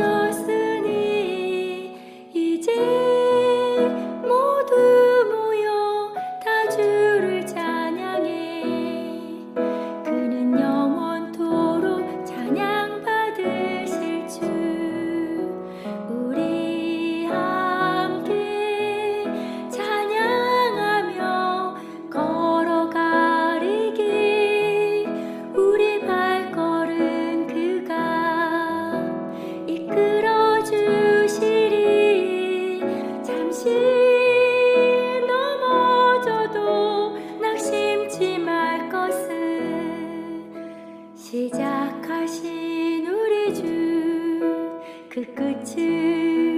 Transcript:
지어졌으니 이제 들어주시리. 잠시 넘어져도 낙심치 말 것을 시작하신 우리 주 그 끝을